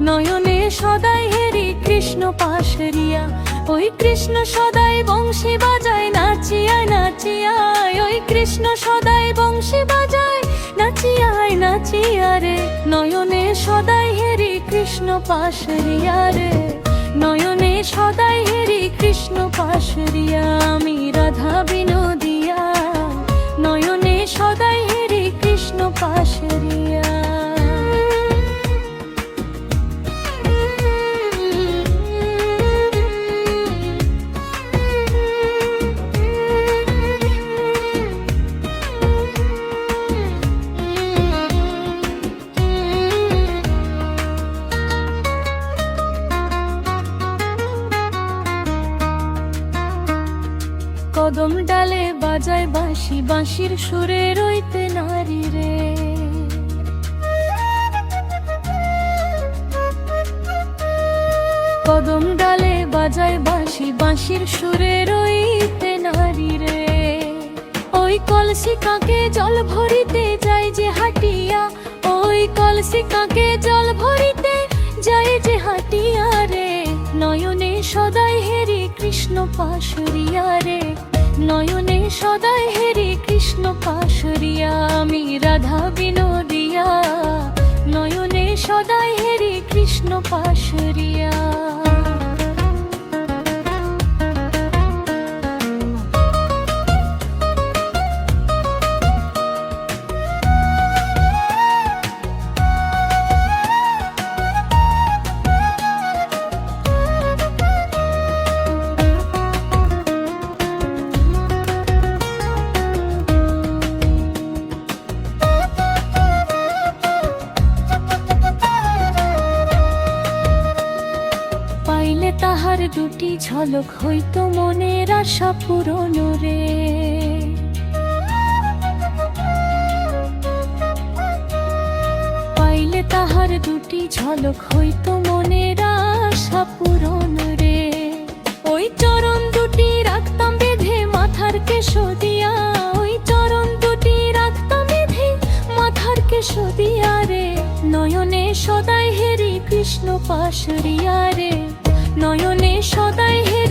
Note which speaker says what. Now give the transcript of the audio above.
Speaker 1: নয়নে সদাই হেরি কৃষ্ণ পাশরিয়া। ওই কৃষ্ণ সদাই বংশী বাজায় নাচিয়ায় নাচিয়ায়। ওই কৃষ্ণ সদাই বংশী বাজায়, নাচিয়ায়, নাচিয়া রে। নয়নে সদাই হেরি কৃষ্ণ পাশরিয়া রে। নয়নে সদাই হেরি কৃষ্ণ পাশরিয়া, আমি রাধা বিনোদিয়া। নয়নে সদাই হেরি কৃষ্ণ পাশরিয়া। কদম ডালে বাজায় বাঁশি, বাঁশির সুরে রইতে নারী রে। কদম ডালে বাজায় বাঁশি, বাঁশির সুরে রইতে নারী রে। ওই কলসি কাকে জল ভরিতে যায় যে হাটিয়া, ওই কলসি কাকে জল ভরিতে যায় যে হাটিয়া রে। নয়নে সদাই হেরি কৃষ্ণ পাশরিয়া রে। নয়নে সদাই হেরি কৃষ্ণ পাশরিয়া আমি রাধা বিনোদিয়া। নয়নে সদাই হেরি কৃষ্ণ পাশরিয়া। পাইলে তাহার দুটি ঝলক হইতো মনের আশা পূরণ রে। পাইলে তাহার দুটি ঝলক হইতো মনের আশা পূরণ রে। ওই চরণ দুটি রাখতাম বেঁধে মাথার কেশ দিয়া। ওই চরণ দুটি রাখতাম বেঁধে মাথার কেশ দিয়া রে। নয়নে সদাই হেরি কৃষ্ণ পাশরিয়া রে। নয়নে সদাই হেরি